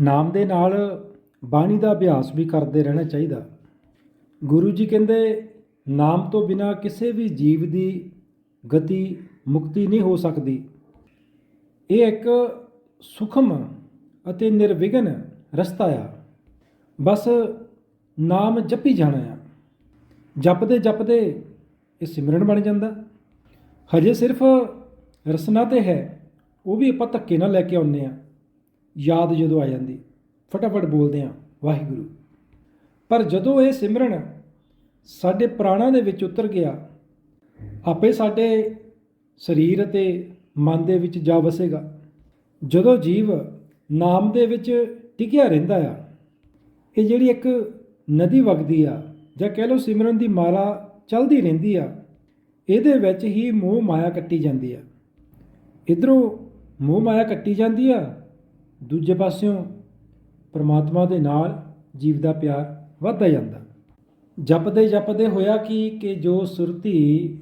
ਨਾਮ ਦੇ ਨਾਲ ਬਾਣੀ ਦਾ ਅਭਿਆਸ ਵੀ ਕਰਦੇ ਰਹਿਣਾ ਚਾਹੀਦਾ। ਗੁਰੂ ਜੀ ਕਹਿੰਦੇ, ਨਾਮ ਤੋਂ ਬਿਨਾ ਕਿਸੇ ਵੀ ਜੀਵ ਦੀ ਗਤੀ ਮੁਕਤੀ ਨਹੀਂ ਹੋ ਸਕਦੀ। ਇਹ ਇੱਕ ਸੁਖਮ ਅਤੇ ਨਿਰਵਿਘਨ ਰਸਤਾ ਆ। ਬਸ ਨਾਮ ਜਪੀ ਜਾਣਾ ਆ। ਜਪਦੇ ਜਪਦੇ ਇਹ ਸਿਮਰਨ ਬਣ ਜਾਂਦਾ। ਹਜੇ ਸਿਰਫ ਰਸਨਾ ਤੇ ਹੈ, ਉਹ ਵੀ ਆਪਾਂ ਧੱਕੇ ਨਾਲ ਲੈ ਕੇ ਆਉਂਦੇ ਆ। ਯਾਦ ਜਦੋਂ ਆ ਜਾਂਦੀ। ਫਟਾਫਟ ਬੋਲਦੇ ਆ ਵਾਹਿਗੁਰੂ। ਪਰ ਜਦੋਂ ਇਹ ਸਿਮਰਨ ਸਾਡੇ ਪ੍ਰਾਣਾਂ ਦੇ ਵਿੱਚ ਉਤਰ ਗਿਆ, ਆਪੇ ਸਾਡੇ ਸਰੀਰ ਅਤੇ ਮਨ ਦੇ ਵਿੱਚ ਜਾ ਵਸੇਗਾ। ਜਦੋਂ ਜੀਵ ਨਾਮ ਦੇ ਵਿੱਚ ਟਿਕਿਆ ਰਹਿੰਦਾ ਆ, ਇਹ ਜਿਹੜੀ ਇੱਕ ਨਦੀ ਵਗਦੀ ਆ, ਜਾਂ ਕਹਿ ਲਓ ਸਿਮਰਨ ਦੀ ਮਾਲਾ ਚੱਲਦੀ ਰਹਿੰਦੀ ਆ, ਇਹਦੇ ਵਿੱਚ ਹੀ ਮੋਹ ਮਾਇਆ ਕੱਟੀ ਜਾਂਦੀ ਆ। ਇਧਰੋਂ ਮੋਹ ਮਾਇਆ ਕੱਟੀ ਜਾਂਦੀ ਆ ਦੂਜੇ ਪਾਸਿਓਂ ਪਰਮਾਤਮਾ ਦੇ ਨਾਲ ਜੀਵ ਦਾ ਪਿਆਰ ਵੱਧਦਾ ਜਾਂਦਾ। ਜਪਦੇ ਜਪਦੇ ਹੋਇਆ ਕਿ ਕਿ ਜੋ ਸੁਰਤੀ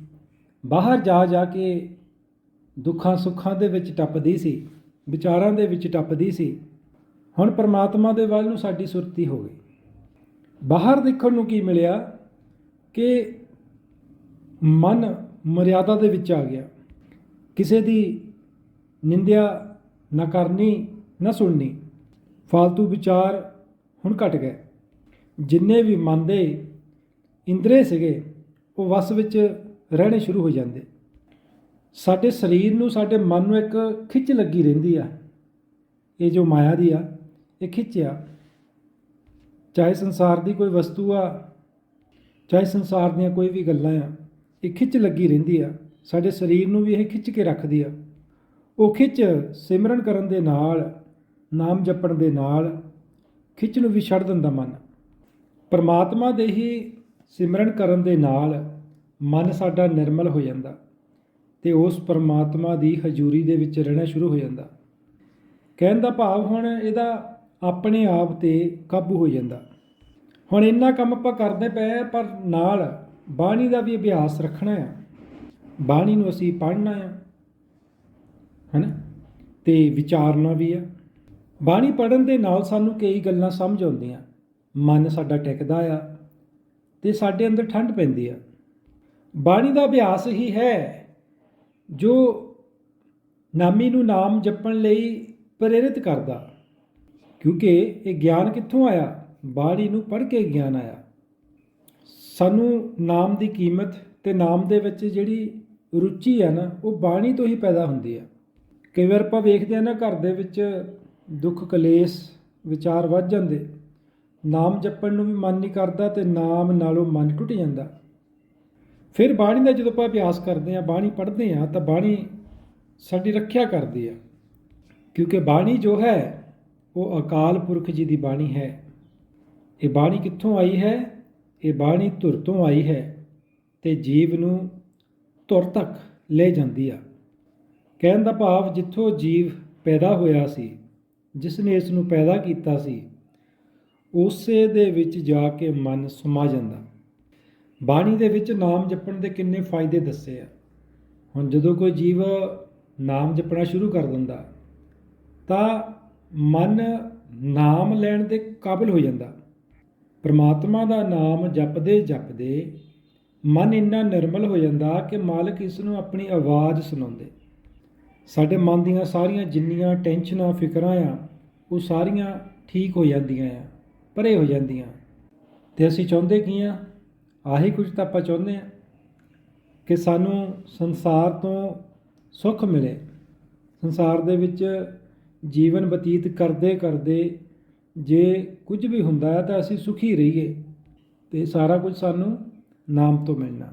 ਬਾਹਰ ਜਾ ਜਾ ਕੇ ਦੁੱਖਾਂ ਸੁੱਖਾਂ ਦੇ ਵਿੱਚ ਟੱਪਦੀ ਸੀ, ਵਿਚਾਰਾਂ ਦੇ ਵਿੱਚ ਟੱਪਦੀ ਸੀ, ਹੁਣ ਪਰਮਾਤਮਾ ਦੇ ਵੱਲ ਨੂੰ ਸਾਡੀ ਸੁਰਤੀ ਹੋ ਗਈ। ਬਾਹਰ ਦੇਖਣ ਨੂੰ ਕੀ ਮਿਲਿਆ ਕਿ ਮਨ ਮਰਿਆਦਾ ਦੇ ਵਿੱਚ ਆ ਗਿਆ। ਕਿਸੇ ਦੀ ਨਿੰਦਿਆ ਨਾ ਕਰਨੀ ਨਾ ਸੁਣਨੀ। ਫालतू ਵਿਚਾਰ ਹੁਣ ਘਟ ਗਏ। ਜਿੰਨੇ ਵੀ ਮਨ ਦੇ ਇੰਦਰੇ ਸੀਗੇ, ਉਹ ਵਸ ਵਿੱਚ ਰਹਿਣੇ ਸ਼ੁਰੂ ਹੋ ਜਾਂਦੇ। ਸਾਡੇ ਸਰੀਰ ਨੂੰ, ਸਾਡੇ ਮਨ ਨੂੰ ਇੱਕ ਖਿੱਚ ਲੱਗੀ ਰਹਿੰਦੀ ਆ। ਇਹ ਜੋ ਮਾਇਆ ਦੀ ਆ, ਇਹ ਖਿੱਚਿਆ ਚਾਹੇ ਸੰਸਾਰ ਦੀ ਕੋਈ ਵਸਤੂ ਆ, ਚਾਹੇ ਸੰਸਾਰ ਦੀਆਂ ਕੋਈ ਵੀ ਗੱਲਾਂ ਆ, ਇਹ ਖਿੱਚ ਲੱਗੀ ਰਹਿੰਦੀ ਆ। ਸਾਡੇ ਸਰੀਰ ਨੂੰ ਵੀ ਇਹ ਖਿੱਚ ਕੇ ਰੱਖਦੀ ਆ। ਉਹ ਖਿੱਚ ਸਿਮਰਨ ਕਰਨ ਦੇ ਨਾਲ ਨਾਮ ਜਪਣ ਦੇ ਨਾਲ ਖਿੱਚ ਨੂੰ ਵੀ ਛੱਡ ਦਿੰਦਾ ਮਨ। ਪਰਮਾਤਮਾ ਦੇ ਹੀ ਸਿਮਰਨ ਕਰਨ ਦੇ ਨਾਲ ਮਨ ਸਾਡਾ ਨਿਰਮਲ ਹੋ ਜਾਂਦਾ ਤੇ ਉਸ ਪਰਮਾਤਮਾ ਦੀ ਹਜ਼ੂਰੀ ਦੇ ਵਿੱਚ ਰਹਿਣਾ ਸ਼ੁਰੂ ਹੋ ਜਾਂਦਾ। ਕਹਿਣ ਦਾ ਭਾਵ ਹੁਣ ਇਹਦਾ ਆਪਣੇ ਆਪ ਤੇ ਕਾਬੂ ਹੋ ਜਾਂਦਾ। ਹੁਣ ਇੰਨਾ ਕੰਮ ਆਪਾਂ ਕਰਦੇ ਪਏ ਆ, ਪਰ ਨਾਲ ਬਾਣੀ ਦਾ ਵੀ ਅਭਿਆਸ ਰੱਖਣਾ ਆ। ਬਾਣੀ ਨੂੰ ਅਸੀਂ ਪੜ੍ਹਨਾ ਆ, ਹੈਨਾ? ਤੇ ਵਿਚਾਰਨਾ ਵੀ ਆ। ਬਾਣੀ ਪੜਨ ਦੇ ਨਾਲ ਸਾਨੂੰ ਕਈ ਗੱਲਾਂ ਸਮਝ ਆਉਂਦੀਆਂ। ਮਨ ਸਾਡਾ ਟਿਕਦਾ ਆ ਤੇ ਸਾਡੇ ਅੰਦਰ ਠੰਡ ਪੈਂਦੀ ਆ। ਬਾਣੀ ਦਾ ਅਭਿਆਸ ਹੀ ਹੈ ਜੋ ਨਾਮੀ ਨੂੰ ਨਾਮ ਜਪਣ ਲਈ ਪ੍ਰੇਰਿਤ ਕਰਦਾ। ਕਿਉਂਕਿ ਇਹ ਗਿਆਨ ਕਿੱਥੋਂ ਆਇਆ? ਬਾਣੀ ਨੂੰ ਪੜ੍ਹ ਕੇ ਗਿਆਨ ਆਇਆ। ਸਾਨੂੰ ਨਾਮ ਦੀ ਕੀਮਤ ਤੇ ਨਾਮ ਦੇ ਵਿੱਚ ਜਿਹੜੀ ਰੁਚੀ ਆ ਨਾ, ਉਹ ਬਾਣੀ ਤੋਂ ਹੀ ਪੈਦਾ ਹੁੰਦੀ ਆ। ਕਈ ਵਾਰ ਆਪਾਂ ਵੇਖਦੇ ਆ ਨਾ ਘਰ ਦੇ ਵਿੱਚ ਦੁੱਖ, ਕਲੇਸ਼, ਵਿਚਾਰ ਵੱਧ ਜਾਂਦੇ। ਨਾਮ ਜਪਣ ਨੂੰ ਵੀ ਮਨ ਨਹੀਂ ਕਰਦਾ ਤੇ ਨਾਮ ਨਾਲੋਂ ਮਨ ਟੁੱਟ ਜਾਂਦਾ। ਫਿਰ ਬਾਣੀ ਦਾ ਜਦੋਂ ਆਪਾਂ ਅਭਿਆਸ ਕਰਦੇ ਆ ਬਾਣੀ ਪੜ੍ਹਦੇ ਆ ਤਾਂ ਬਾਣੀ ਸਾਡੀ ਰੱਖਿਆ ਕਰਦੀ ਆ ਕਿਉਂਕਿ ਬਾਣੀ ਜੋ ਹੈ, ਉਹ ਅਕਾਲ ਪੁਰਖ ਜੀ ਦੀ ਬਾਣੀ ਹੈ। ਇਹ ਬਾਣੀ ਕਿੱਥੋਂ ਆਈ ਹੈ? ਇਹ ਬਾਣੀ ਧੁਰ ਤੋਂ ਆਈ ਹੈ ਤੇ ਜੀਵ ਨੂੰ ਧੁਰ ਤੱਕ ਲੈ ਜਾਂਦੀ ਆ। ਕਹਿਣ ਦਾ ਭਾਵ ਜਿੱਥੋਂ ਜੀਵ ਪੈਦਾ ਹੋਇਆ ਸੀ ਜਿਸ ਨੇ ਇਸ ਨੂੰ ਪੈਦਾ ਕੀਤਾ ਸੀ, ਉਸੇ ਦੇ ਵਿੱਚ ਜਾ ਕੇ ਮਨ ਸਮਾ ਜਾਂਦਾ। ਬਾਣੀ ਦੇ ਵਿੱਚ ਨਾਮ ਜਪਣ ਦੇ ਕਿੰਨੇ ਫਾਇਦੇ ਦੱਸੇ ਆ। ਹੁਣ ਜਦੋਂ ਕੋਈ ਜੀਵ ਨਾਮ ਜਪਣਾ ਸ਼ੁਰੂ ਕਰ ਦਿੰਦਾ, ਤਾਂ ਮਨ ਨਾਮ ਲੈਣ ਦੇ ਕਾਬਿਲ ਹੋ ਜਾਂਦਾ। ਪਰਮਾਤਮਾ ਦਾ ਨਾਮ ਜਪਦੇ ਜਪਦੇ ਮਨ ਇੰਨਾ ਨਿਰਮਲ ਹੋ ਜਾਂਦਾ ਕਿ ਮਾਲਕ ਇਸ ਨੂੰ ਆਪਣੀ ਆਵਾਜ਼ ਸੁਣਾਉਂਦੇ। ਸਾਡੇ ਮਨ ਦੀਆਂ ਸਾਰੀਆਂ ਜਿੰਨੀਆਂ ਟੈਨਸ਼ਨਾਂ, ਫਿਕਰਾਂ ਆ, ਉਹ ਸਾਰੀਆਂ ਠੀਕ ਹੋ ਜਾਂਦੀਆਂ ਆ, ਪਰੇ ਹੋ ਜਾਂਦੀਆਂ। ਤੇ ਅਸੀਂ ਚਾਹੁੰਦੇ ਕੀ ਆ? ਆਹੀ ਕੁਝ ਤਾਂ ਆਪਾਂ ਚਾਹੁੰਦੇ ਆ ਕਿ ਸਾਨੂੰ ਸੰਸਾਰ ਤੋਂ ਸੁੱਖ ਮਿਲੇ। ਸੰਸਾਰ ਦੇ ਵਿੱਚ ਜੀਵਨ ਬਤੀਤ ਕਰਦੇ ਕਰਦੇ ਜੇ ਕੁਝ ਵੀ ਹੁੰਦਾ ਹੈ ਤਾਂ ਅਸੀਂ ਸੁਖੀ ਰਹੀਏ ਤੇ ਸਾਰਾ ਕੁਝ ਸਾਨੂੰ ਨਾਮ ਤੋਂ ਮਿਲਣਾ।